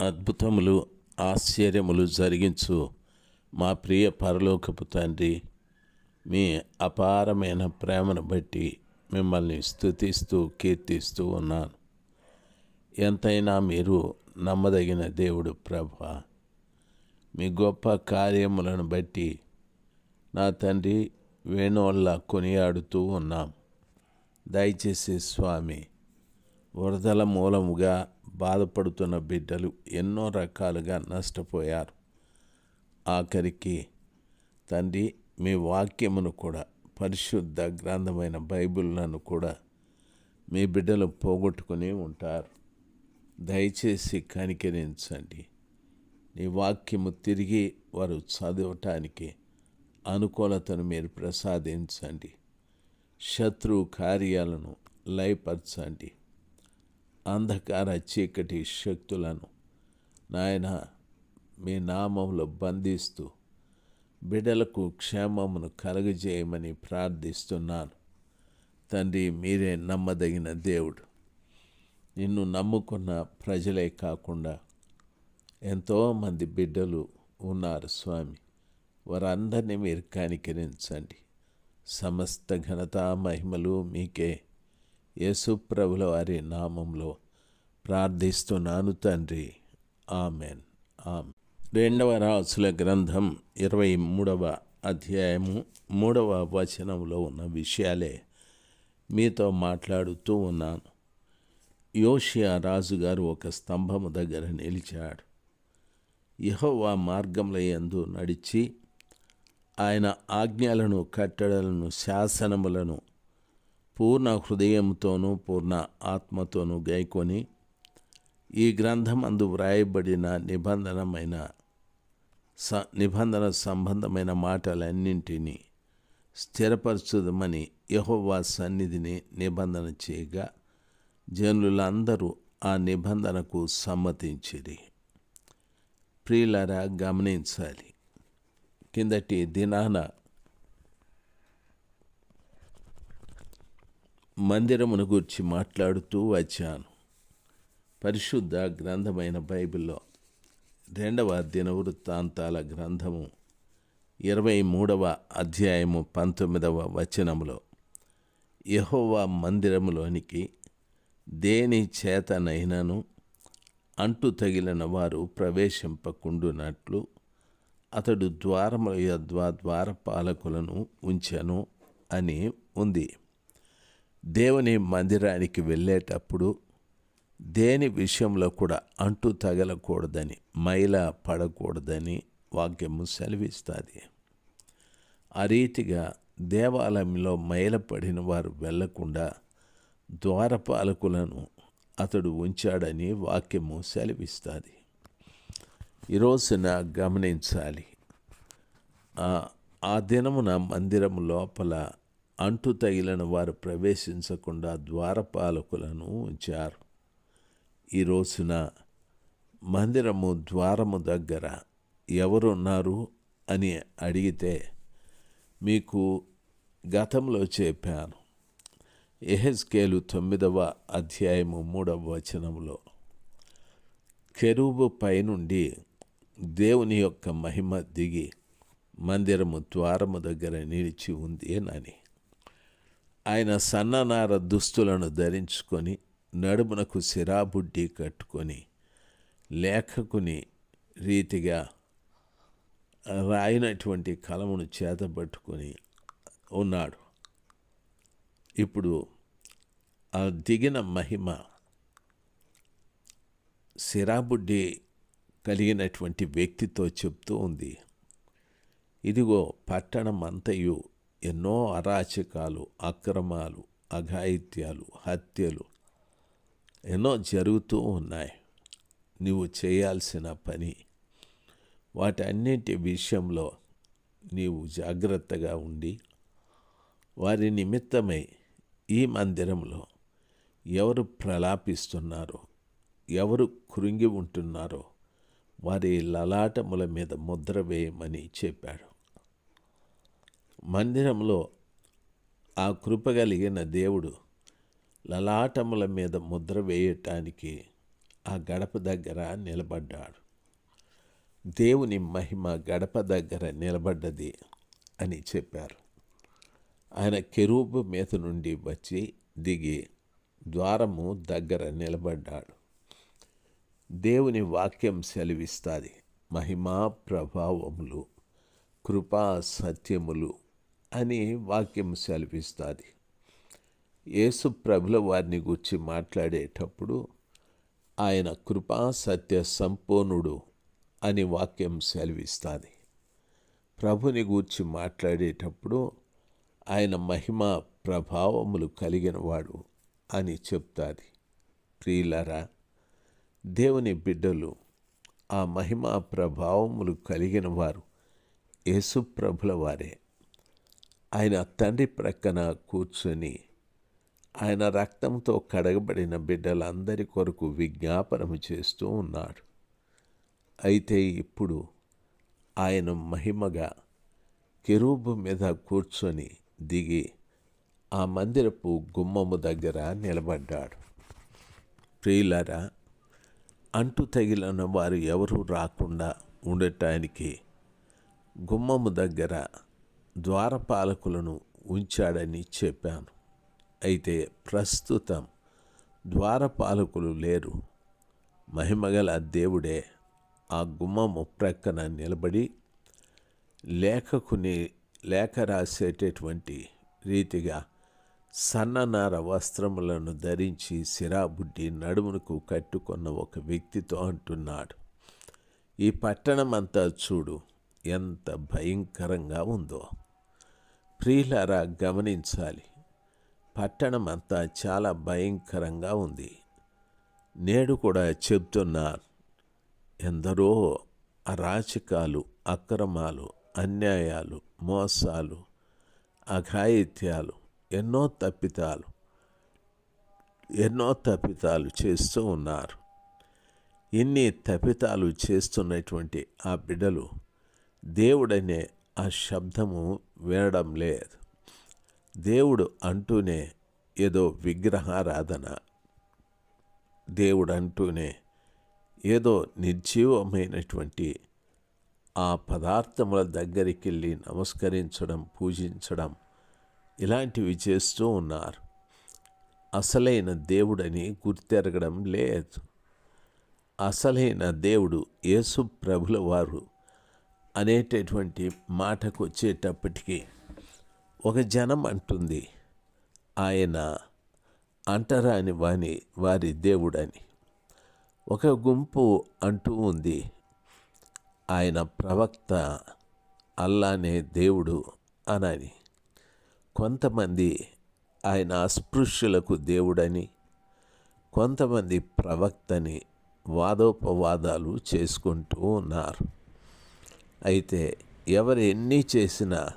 అద్భుతములు ఆశ్చర్యములు జరిగించు. మా ప్రియ పరలోకపు తండ్రి మీ అపారమైన ప్రేమను బట్టి మిమ్మల్ని స్తుతిస్తూ కీర్తిస్తూ ఉన్నాను. ఎంతైనా మీరు నమ్మదగిన దేవుడు ప్రభ. మీ గొప్ప కార్యములను బట్టి నా తండ్రి వేణోళ్ళ కొనియాడుతూ ఉన్నాం. దయచేసి స్వామి వరదల మూలముగా బాధపడుతున్న బిడ్డలు ఎన్నో రకాలుగా నష్టపోయారు. ఆఖరికి తండ్రి మీ వాక్యమును కూడా పరిశుద్ధ గ్రంథమైన బైబిల్లను కూడా మీ బిడ్డలు పోగొట్టుకుని ఉంటారు. దయచేసి కనికరించండి. నీ వాక్యము తిరిగి వారు చదవటానికి అనుకూలతను మీరు ప్రసాదించండి. శత్రు కార్యాలను లయపరచండి. అంధకార చీకటి శక్తులను నాయన మీ నామంలో బంధిస్తూ బిడలకు క్షేమమును కలుగజేయమని ప్రార్థిస్తున్నాను. తండ్రి మీరే నమ్మదగిన దేవుడు. నిన్ను నమ్ముకున్న ప్రజలే కాకుండా ఎంతోమంది బిడ్డలు ఉన్నారు స్వామి. వారందరినీ మీరు కనికరించండి. సమస్త ఘనత మహిమలు మీకే. యేసుప్రభుల వారి నామంలో ప్రార్థిస్తున్నాను తండ్రి. ఆమెన్. ఆమె రెండవ రాసుల గ్రంథం ఇరవై మూడవ అధ్యాయము మూడవ వచనంలో ఉన్న విషయాలే మీతో మాట్లాడుతూ ఉన్నాను. యోషియా రాజుగారు ఒక స్తంభము దగ్గర నిలిచాడు. యహోవా మార్గంలో యందు నడిచి ఆయన ఆజ్ఞలను కట్టడలను శాసనములను పూర్ణ హృదయంతోనూ పూర్ణ ఆత్మతోనూ గైకొని ఈ గ్రంథం అందు వ్రాయబడిన నిబంధనమైన స నిబంధన సంబంధమైన మాటలన్నింటినీ స్థిరపరచుదమని యహోవా సన్నిధిని నిబంధన చేయగా జనులందరూ ఆ నిబంధనకు సమ్మతించిరి. ప్రియులరా గమనించాలి. కిందటి దినాన మందిరమును గురించి మాట్లాడుతూ వచ్చాను. పరిశుద్ధ గ్రంథమైన బైబిల్లో రెండవ దినవృత్తాంతాల గ్రంథము ఇరవై మూడవ అధ్యాయము పంతొమ్మిదవ వచనములో యహోవా మందిరములోనికి దేని చేతనైనను అంటు తగిలిన వారు ప్రవేశింపకుండునట్లు అతడు ద్వారముల యొద్ద ద్వారపాలకులను ఉంచెను అని ఉంది. దేవుని మందిరానికి వెళ్ళేటప్పుడు దేని విషయంలో కూడా అంటు తగలకూడదని మైల పడకూడదని వాక్యము సెలవిస్తుంది. ఆ రీతిగా దేవాలయంలో మైలపడిన వారు వెళ్ళకుండా ద్వారపాలకులను అతడు ఉంచాడని వాక్యము సెలవిస్తుంది. ఈరోజున గమనించాలి. ఆ దినమున మందిరం లోపల అంటు తగిలిన వారు ప్రవేశించకుండా ద్వారపాలకులను ఉంచారు. ఈ రోజున మందిరము ద్వారము దగ్గర ఎవరున్నారు అని అడిగితే మీకు గతంలో చెప్పాను. ఎహెస్కేలు తొమ్మిదవ అధ్యాయము మూడవ వచనంలో కెరూబు పైనుండి దేవుని యొక్క మహిమ దిగి మందిరము ద్వారము దగ్గర నిలిచి ఉంది అని. ఆయన సన్ననార దుస్తులను ధరించుకొని నడుమునకు సిరాబుడ్డి కట్టుకొని లేఖకుని రీతిగా రాయినటువంటి కలమును చేతబట్టుకొని ఉన్నాడు. ఇప్పుడు ఆ దిగిన మహిమ సిరాబుడ్డి కలిగినటువంటి వ్యక్తితో చెప్తూ ఉంది. ఇదిగో పట్టణం అంతయు ఎన్నో అరాచకాలు అక్రమాలు అఘాయిత్యాలు హత్యలు ఎన్నో జరుగుతూ ఉన్నాయి. నువ్వు చేయాల్సిన పని వాటన్నింటి విషయంలో నీవు జాగ్రత్తగా ఉండి వారి నిమిత్తమై ఈ మందిరంలో ఎవరు ప్రలాపిస్తున్నారో ఎవరు కృంగి ఉంటున్నారో వారి లలాటముల మీద ముద్ర వేయమని చెప్పాడు. మందిరంలో ఆ కృప కలిగిన దేవుడు లలాటముల మీద ముద్ర వేయటానికి ఆ గడప దగ్గర నిలబడ్డాడు. దేవుని మహిమ గడప దగ్గర నిలబడ్డది అని చెప్పారు. ఆయన కెరూబు మీద నుండి వచ్చి దిగి ద్వారము దగ్గర నిలబడ్డాడు. దేవుని వాక్యం సెలవిస్తుంది. మహిమా ప్రభావములు కృపా సత్యములు అని వాక్యం సెలవిస్తుంది. యేసు ప్రభుల వారిని గురించి మాట్లాడేటప్పుడు ఆయన కృపా సత్య సంపూర్ణుడు అని వాక్యం సెలవిస్తుంది. ప్రభుని గూర్చి మాట్లాడేటప్పుడు ఆయన మహిమ ప్రభావములు కలిగినవాడు అని చెప్తాది. ప్రియులరా దేవుని బిడ్డలు ఆ మహిమ ప్రభావములు కలిగిన వారు యేసుప్రభుల వారే. ఆయన తండ్రి ప్రక్కన కూర్చొని ఆయన రక్తంతో కడగబడిన బిడ్డలందరి కొరకు విజ్ఞాపనము చేస్తూ ఉన్నాడు. అయితే ఇప్పుడు ఆయన మహిమగా కెరూబు మీద కూర్చొని దిగి ఆ మందిరపు గుమ్మము దగ్గర నిలబడ్డాడు. ప్రియులరా అంటు తగిలిన వారు ఎవరు రాకుండా ఉండటానికి గుమ్మము దగ్గర ద్వారపాలకులను ఉంచాడని చెప్పాను. అయితే ప్రస్తుతం ద్వారపాలకులు లేరు. మహిమగల దేవుడే ఆ గుమ్మము ప్రక్కన నిలబడి లేఖకుని లేఖ రాసేటటువంటి రీతిగా సన్ననార వస్త్రములను ధరించి సిరాబుడ్డి నడుమునకు కట్టుకున్న ఒక వ్యక్తితో అంటున్నాడు. ఈ పట్టణం అంతా చూడు ఎంత భయంకరంగా ఉందో. ప్రియులారా గమనించాలి. పట్టణం అంతా చాలా భయంకరంగా ఉంది. నేడు కూడా చెప్తున్నారు ఎందరో అరాచకాలు అక్రమాలు అన్యాయాలు మోసాలు అఘాయిత్యాలు ఎన్నో తప్పితాలు ఎన్నో తప్పితాలు చేస్తూ ఉన్నారు. ఇన్ని తప్పితాలు చేస్తున్నటువంటి ఆ బిడ్డలు దేవుడనే ఆ శబ్దము వినడం లేదు. దేవుడు అంటూనే ఏదో విగ్రహారాధన. దేవుడు అంటూనే ఏదో నిర్జీవమైనటువంటి ఆ పదార్థముల దగ్గరికి వెళ్ళి నమస్కరించడం పూజించడం ఇలాంటివి చేస్తూ ఉన్నారు. అసలైన దేవుడని గుర్తెరగడం లేదు. అసలైన దేవుడు యేసు ప్రభుల వారు అనేటటువంటి మాటకు వచ్చేటప్పటికీ ఒక జనం అంటుంది ఆయన అంటరాని వాని వారి దేవుడని. ఒక గుంపు అంటూ ఉంది ఆయన ప్రవక్త అల్లానే దేవుడు అనని. కొంతమంది ఆయన అస్పృశ్యులకు దేవుడని కొంతమంది ప్రవక్తని వాదోపవాదాలు చేసుకుంటూ ఉన్నారు. అయితే ఎవరు ఎన్ని చేసినా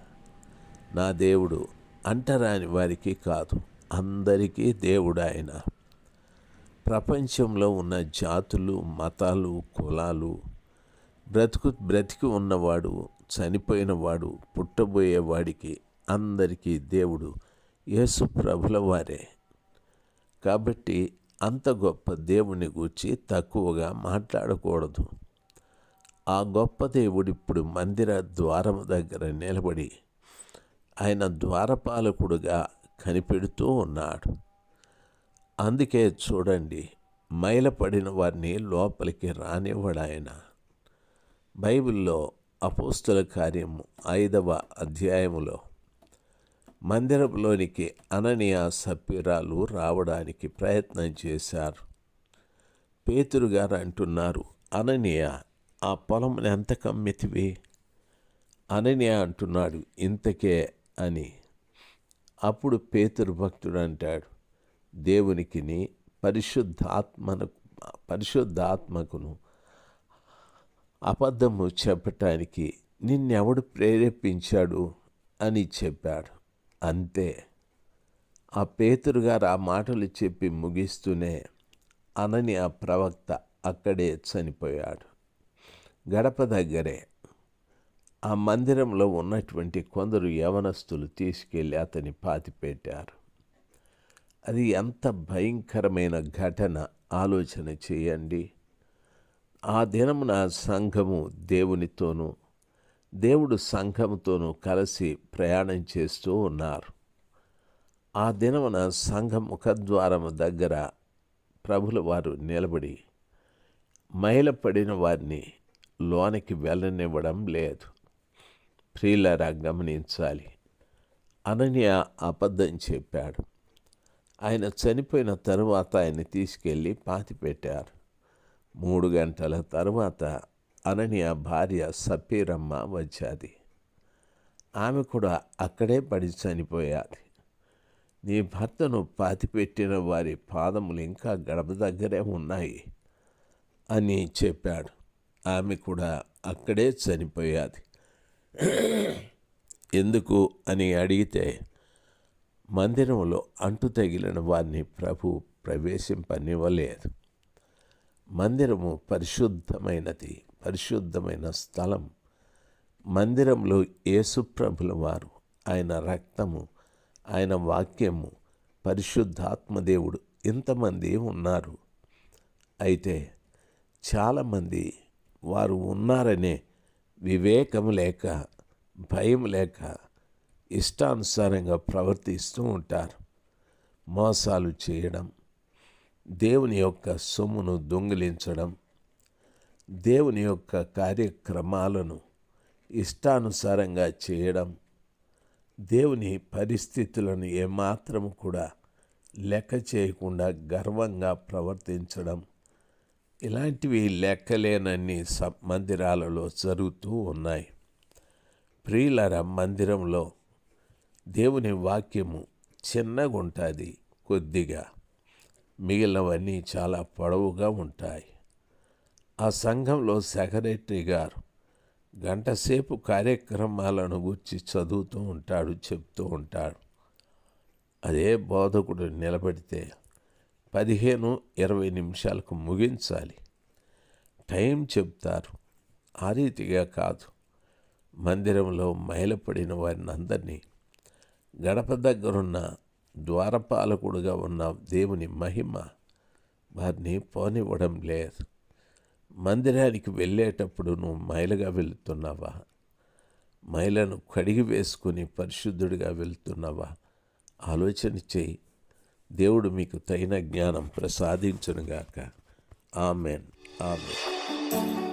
నా దేవుడు అంటరాని వారికి కాదు అందరికీ దేవుడు ఆయన ప్రపంచంలో ఉన్న జాతులు మతాలు కులాలు బ్రతుకు బ్రతికి ఉన్నవాడు చనిపోయినవాడు పుట్టబోయేవాడికి అందరికీ దేవుడు యేసు ప్రభుల వారే. కాబట్టి అంత గొప్ప దేవుని గూర్చి తక్కువగా మాట్లాడకూడదు. ఆ గొప్ప దేవుడు ఇప్పుడు మందిర ద్వారం దగ్గర నిలబడి ఆయన ద్వారపాలకుడుగా కనిపెడుతూ ఉన్నాడు. అందుకే చూడండి మైలపడిన వారిని లోపలికి రానివ్వడు ఆయన. బైబిల్లో అపోస్తుల కార్యము ఐదవ అధ్యాయములో మందిరంలోనికి అననీయ సభ్యురాలు రావడానికి ప్రయత్నం చేశారు. పేతురు గారు అంటున్నారు అననీయ ఆ పొలం ఎంత కమ్మితివి అననే అంటున్నాడు ఇంతకే అని. అప్పుడు పేతురు భక్తుడు అంటాడు దేవునికిని పరిశుద్ధాత్మను పరిశుద్ధాత్మకును అబద్ధము చెప్పటానికి నిన్నెవడు ప్రేరేపించాడు? అని చెప్పాడు. అంతే. ఆ పేతురు గారు ఆ మాటలు చెప్పి ముగిస్తూనే అనని ఆ ప్రవక్త అక్కడే చనిపోయాడు. గడప దగ్గరే ఆ మందిరంలో ఉన్నటువంటి కొందరు యవనస్తులు తీసుకెళ్ళి అతని పాతిపెట్టారు అది ఎంత భయంకరమైన ఘటన? ఆలోచన చేయండి. ఆ దినమున సంఘము దేవునితోనూ దేవుడు సంఘముతోనూ కలిసి ప్రయాణం చేస్తూ ఉన్నారు. ఆ దినమున సంఘం ముఖద్వారము దగ్గర ప్రభుల వారు నిలబడి మైలపడిన వారిని లోనికి వెళ్ళనివ్వడం లేదు. ప్రియులరా గమనించాలి. అనన్య అబద్ధం చెప్పాడు. ఆయన చనిపోయిన తరువాత ఆయన తీసుకెళ్ళి పాతిపెట్టారు. మూడు గంటల తర్వాత అనన్య భార్య సపీరమ్మ వచ్చాది. ఆమె కూడా అక్కడే పడి చనిపోయాది. నీ భర్తను పాతిపెట్టిన వారి పాదములు ఇంకా గడప దగ్గరే ఉన్నాయి అని చెప్పాడు. ఆమె కూడా అక్కడే చనిపోయాది. ఎందుకు అని అడిగితే మందిరంలో అంటు తగిలిన వారిని ప్రభు ప్రవేశింపనివ్వలేదు. మందిరము పరిశుద్ధమైనది పరిశుద్ధమైన స్థలం. మందిరంలో యేసుప్రభుల వారు ఆయన రక్తము ఆయన వాక్యము పరిశుద్ధాత్మదేవుడు ఇంతమంది ఉన్నారు. అయితే చాలామంది వారు ఉన్నారనే వివేకం లేక భయం లేక ఇష్టానుసారంగా ప్రవర్తిస్తూ ఉంటారు. మోసాలు చేయడం దేవుని యొక్క సొమ్మును దొంగిలించడం దేవుని యొక్క కార్యక్రమాలను ఇష్టానుసారంగా చేయడం దేవుని పరిస్థితులను ఏమాత్రం కూడా లెక్క చేయకుండా గర్వంగా ప్రవర్తించడం ఇలాంటివి లెక్కలేనన్ని స మందిరాలలో జరుగుతూ ఉన్నాయి. ప్రియులర మందిరంలో దేవుని వాక్యము చిన్నగా ఉంటుంది కొద్దిగా. మిగిలినవన్నీ చాలా పొడవుగా ఉంటాయి. ఆ సంఘంలో సెక్రటరీ గారు గంటసేపు కార్యక్రమాలను గుర్చి చదువుతూ ఉంటాడు చెప్తూ ఉంటాడు. అదే బోధకుడు నిలబడితే పదిహేను ఇరవై నిమిషాలకు ముగించాలి. టైం చెప్తారు ఆ రీతిగా కాదు. మందిరంలో మైలపడిన వారిని అందరినీ గడప దగ్గరున్న ద్వారపాలకుడుగా ఉన్న దేవుని మహిమ వారిని పోనివ్వడం లేదు. మందిరానికి వెళ్ళేటప్పుడు నువ్వు మైలుగా వెళుతున్నావా? మైలను కడిగి వేసుకుని పరిశుద్ధుడిగా వెళ్తున్నావా? ఆలోచన చేయి. దేవుడు మీకు తగిన జ్ఞానం ప్రసాదించునుగాక. ఆమెన్. ఆమెన్.